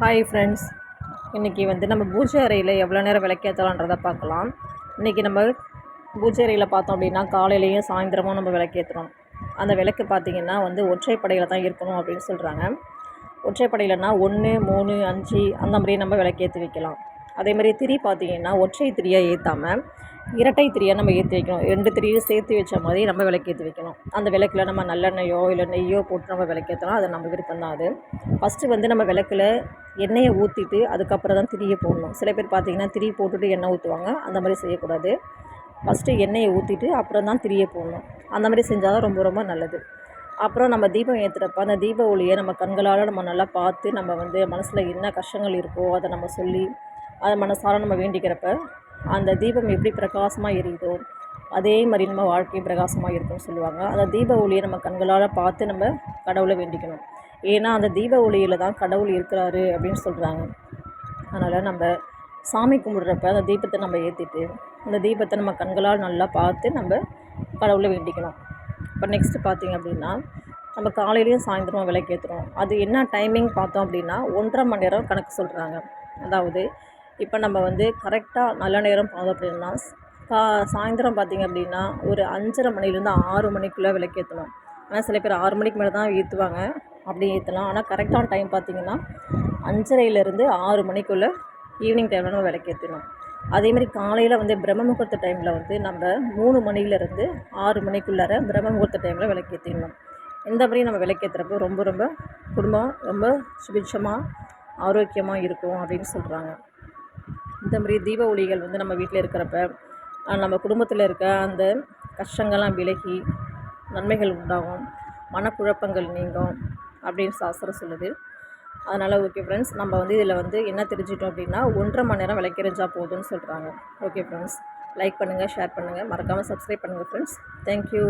Hi friends இன்றைக்கி வந்து நம்ம பூஜை அறையில் எவ்வளோ நேரம் விளக்கேற்றலான்றதை பார்க்கலாம். இன்றைக்கி நம்ம பூஜை அறையில் பார்த்தோம் அப்படின்னா காலையிலையும் சாயந்தரமும் நம்ம விளக்கேற்றுறோம் அந்த விளக்கு பார்த்திங்கன்னா வந்து ஒற்றைப்படையில் தான் இருக்கணும் அப்படின்னு சொல்கிறாங்க ஒற்றைப்படையிலனா ஒன்று மூணு அஞ்சு அந்த மாதிரி நம்ம விளக்கேற்றி வைக்கலாம். அதே மாதிரி திரி பார்த்திங்கன்னா ஒற்றை திரியாக ஏற்றாமல் இரட்டை திரியாக நம்ம ஏற்றி வைக்கணும். ரெண்டு திரியும் சேர்த்து வச்ச மாதிரி நம்ம விளக்கு ஏற்றி வைக்கணும். அந்த விளக்கில் நம்ம நல்லெண்ணெயோ இல்லை நெய்யோ போட்டு நம்ம விளக்கேற்றலாம் அது நம்ம விருப்பம் தான் அது. ஃபஸ்ட்டு வந்து நம்ம விளக்கில் எண்ணெயை ஊற்றிட்டு அதுக்கப்புறம் தான் திரியை போடணும். சில பேர் பார்த்திங்கன்னா திரி போட்டுட்டு எண்ணெய் ஊற்றுவாங்க அந்த மாதிரி செய்யக்கூடாது. ஃபஸ்ட்டு எண்ணெயை ஊற்றிட்டு அப்புறம் தான் திரியை போடணும். அந்த மாதிரி செஞ்சால் தான் ரொம்ப ரொம்ப நல்லது. அப்புறம் நம்ம தீபம் ஏற்றுறப்ப அந்த தீப ஒளியை நம்ம கண்களால் நம்ம நல்லா பார்த்து நம்ம வந்து மனசில் என்ன கஷ்டங்கள் இருக்கோ அதை நம்ம சொல்லி அதை மனசார நம்ம வேண்டிக்கிறப்ப அந்த தீபம் எப்படி பிரகாசமாக எரியுதோ அதே மாதிரி நம்ம வாழ்க்கையும் பிரகாசமாக இருக்கும்னு சொல்லுவாங்க. அந்த தீப ஒளியை நம்ம கண்களால் பார்த்து நம்ம கடவுளை வேண்டிக்கணும். ஏன்னா அந்த தீப ஒளியில் தான் கடவுள் இருக்கிறாரு அப்படின்னு சொல்கிறாங்க அதனால் நம்ம சாமி கும்பிட்றப்ப அந்த தீபத்தை நம்ம ஏற்றிட்டு அந்த தீபத்தை நம்ம கண்களால் நல்லா பார்த்து நம்ம கடவுளை வேண்டிக்கணும். இப்போ நெக்ஸ்ட்டு பார்த்திங்க அப்படின்னா நம்ம காலையிலையும் விலைக்கு விளக்கேற்றுறோம் அது என்ன டைமிங் பார்த்தோம் அப்படின்னா ஒன்றரை மணி நேரம் கணக்கு சொல்கிறாங்க அதாவது இப்போ நம்ம வந்து கரெக்டாக நல்ல நேரம் பார்த்தோம் அப்படின்னா கா சாயந்தரம் பார்த்திங்க அப்படின்னா ஒரு அஞ்சரை மணிலேருந்து ஆறு மணிக்குள்ளே விளக்கேற்றணும் ஆனால் சில பேர் ஆறு மணிக்கு மேலே தான் ஏற்றுவாங்க. அப்படி ஏற்றலாம். ஆனால் கரெக்டான டைம் பார்த்திங்கன்னா அஞ்சரையிலேருந்து ஆறு மணிக்குள்ளே ஈவினிங் டைமில் நம்ம விளக்கேற்றணும் அதேமாதிரி காலையில் வந்து பிரம்ம முகூர்த்த டைமில் வந்து நம்ம மூணு மணிலேருந்து ஆறு மணிக்குள்ளார பிரம்ம முகூர்த்த டைமில் விளக்கேற்றிடணும் இந்த மாதிரி நம்ம விளக்கேற்றுறப்போ ரொம்ப ரொம்ப குடும்பம் ரொம்ப சுபிட்சமாக ஆரோக்கியமாக இருக்கும் அப்படின்னு சொல்கிறாங்க இந்த மாதிரி தீப ஒளிகள் வந்து நம்ம வீட்டில் இருக்கிறப்ப நம்ம குடும்பத்தில் இருக்க அந்த கஷ்டங்கள்லாம் விலகி நன்மைகள் உண்டாகும் மனக்குழப்பங்கள் நீங்கும் அப்படின்னு சாஸ்திரம் சொல்லுது. அதனால் ஓகே ஃப்ரெண்ட்ஸ் நம்ம வந்து இதில் வந்து என்ன தெரிஞ்சிட்டோம் அப்படின்னா ஒன்றரை மணி நேரம் விளக்கிறஞ்சா போதும்னு சொல்கிறாங்க ஓகே ஃப்ரெண்ட்ஸ் லைக் பண்ணுங்கள் ஷேர் பண்ணுங்கள் மறக்காமல் சப்ஸ்கிரைப் பண்ணுங்கள் ஃப்ரெண்ட்ஸ் தேங்க்யூ